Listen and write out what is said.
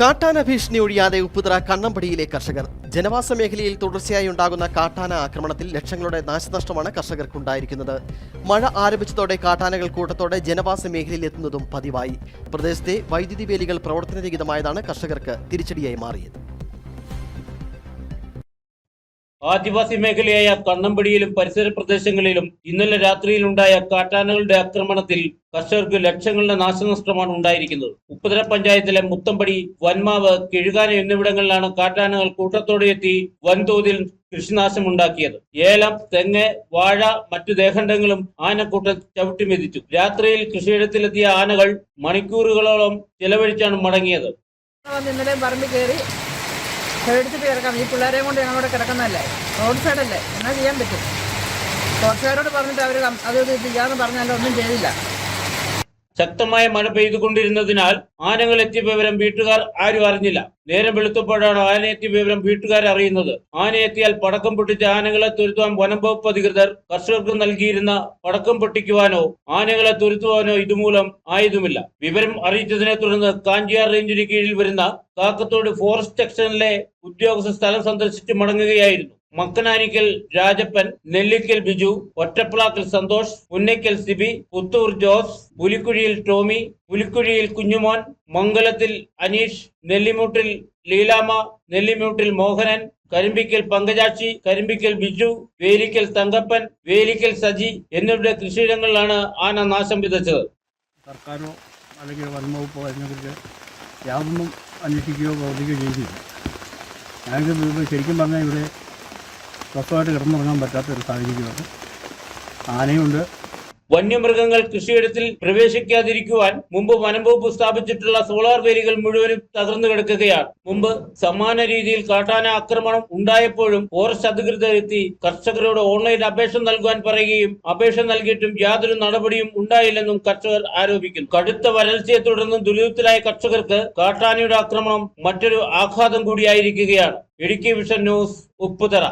കാട്ടാന ഭീഷണി ഒഴിയാതെ ഉപ്പുതറ കണ്ണമ്പടിയിലെ കർഷകർ. ജനവാസ മേഖലയിൽ തുടർച്ചയായി ഉണ്ടാകുന്ന കാട്ടാന ആക്രമണത്തിൽ ലക്ഷങ്ങളുടെ നാശനഷ്ടമാണ് കർഷകർക്കുണ്ടായിരിക്കുന്നത്. മഴ ആരംഭിച്ചതോടെ കാട്ടാനകൾ കൂട്ടത്തോടെ ജനവാസ മേഖലയിൽ എത്തുന്നതും പതിവായി. പ്രദേശത്തെ വൈദ്യുതി വേലികൾ പ്രവർത്തനരഹിതമായതാണ് കർഷകർക്ക് തിരിച്ചടിയായി മാറിയത്. ആദിവാസി മേഖലയായ കണ്ണമ്പടിയിലും പരിസര പ്രദേശങ്ങളിലും ഇന്നലെ രാത്രിയിലുണ്ടായ കാട്ടാനകളുടെ ആക്രമണത്തിൽ കർഷകർക്ക് ലക്ഷങ്ങളുടെ നാശനഷ്ടമാണ് ഉണ്ടായിരിക്കുന്നത്. ഉപ്പുതര പഞ്ചായത്തിലെ മുത്തമ്പടി വന്മാവ് കിഴുകാന എന്നിവിടങ്ങളിലാണ് കാട്ടാനകൾ കൂട്ടത്തോടെ എത്തി വൻതോതിൽ കൃഷിനാശം ഉണ്ടാക്കിയത്. ഏലം തെങ്ങ് വാഴ മറ്റു ദേഹണ്ഡങ്ങളും ആനക്കൂട്ടം ചവിട്ടിമെതിച്ചു രാത്രിയിൽ കൃഷിയിടത്തിലെത്തിയ ആനകൾ മണിക്കൂറുകളോളം ചെലവഴിച്ചാണ് മടങ്ങിയത്. ഇന്നലെ കയറി എടുത്തിട്ട് കിടക്കാം ഈ പിള്ളേരെയും കൊണ്ട് ഞങ്ങളോട് കിടക്കുന്നതല്ലേ? റോഡ് സൈഡല്ലേ എന്നാ ചെയ്യാൻ പറ്റും? കുറച്ചുപേരോട് പറഞ്ഞിട്ട് അവർ അത് ഇത് ചെയ്യാന്ന് പറഞ്ഞാലും ഒന്നും ചെയ്തില്ല. ശക്തമായ മഴ പെയ്തുകൊണ്ടിരുന്നതിനാൽ ആനകൾ എത്തിയ വിവരം വീട്ടുകാർ ആരും അറിഞ്ഞില്ല. നേരം വെളുത്തപ്പോഴാണ് ആന എത്തിയ വിവരം വീട്ടുകാർ അറിയുന്നത്. ആന എത്തിയാൽ പടക്കം പൊട്ടിച്ച് ആനകളെ തുരുത്തുവാൻ വനം വകുപ്പ് അധികൃതർ കർഷകർക്ക് നൽകിയിരുന്ന പടക്കം പൊട്ടിക്കുവാനോ ആനകളെ തുരുത്തുവാനോ ഇതുമൂലം ആയതുമില്ല. വിവരം അറിയിച്ചതിനെ തുടർന്ന് കാഞ്ചിയാർ റേഞ്ചിന് കീഴിൽ വരുന്ന കാക്കത്തോട് ഫോറസ്റ്റ് സെക്ഷനിലെ ഉദ്യോഗസ്ഥ സ്ഥലം സന്ദർശിച്ച് മടങ്ങുകയായിരുന്നു. മക്കനാനിക്കൽ രാജപ്പൻ നെല്ലിക്കൽ ബിജു ഒറ്റപ്പിളാക്കൽ സന്തോഷ് ഉന്നയ്ക്കൽ സിബി പുത്തൂർ ജോസ് പുലിക്കുഴിയിൽ ടോമി പുലിക്കുഴിയിൽ കുഞ്ഞുമോൻ മംഗലത്തിൽ അനീഷ് നെല്ലിമൂട്ടിൽ ലീലാമ നെല്ലിമൂട്ടിൽ മോഹനൻ കരിമ്പിക്കൽ പങ്കജാക്ഷി കരിമ്പിക്കൽ ബിജു വേലിക്കൽ തങ്കപ്പൻ വേലിക്കൽ സജി എന്നിവരുടെ കൃഷിയിടങ്ങളിലാണ് ആന നാശം വിതച്ചത്. സർക്കാരോ അല്ലെങ്കിൽ വനംവകുപ്പോ അതിനെക്കുറിച്ച് യാതൊന്നും അന്വേഷിക്കുകയോ പ്രവർത്തിക്കുകയോ ചെയ്തില്ല. ഞങ്ങൾക്ക് ശരിക്കും പറഞ്ഞാൽ ഇവിടെ സ്വസ്ഥമായിട്ട് കിടന്നുറങ്ങാൻ പറ്റാത്ത ഒരു സാഹചര്യമാണ് ആനയുണ്ട് വന്യമൃഗങ്ങൾ കൃഷിയിടത്തിൽ പ്രവേശിക്കാതിരിക്കുവാൻ മുമ്പ് വനംവകുപ്പ് സ്ഥാപിച്ചിട്ടുള്ള സോളാർ വേലികൾ മുഴുവനും തകർന്നു കിടക്കുകയാണ്. മുമ്പ് സമാന രീതിയിൽ കാട്ടാന ആക്രമണം ഉണ്ടായപ്പോഴും ഫോറസ്റ്റ് അധികൃതർ എത്തി കർഷകരോട് ഓൺലൈൻ അപേക്ഷ നൽകുവാൻ പറയുകയും അപേക്ഷ നൽകിയിട്ടും യാതൊരു നടപടിയും ഉണ്ടായില്ലെന്നും കർഷകർ ആരോപിക്കുന്നു. കടുത്ത വരൾച്ചയെ തുടർന്ന് ദുരിതത്തിലായ കർഷകർക്ക് കാട്ടാനയുടെ ആക്രമണം മറ്റൊരു ആഘാതം കൂടിയായിരിക്കുകയാണ്. Idukki vision news Upputhara.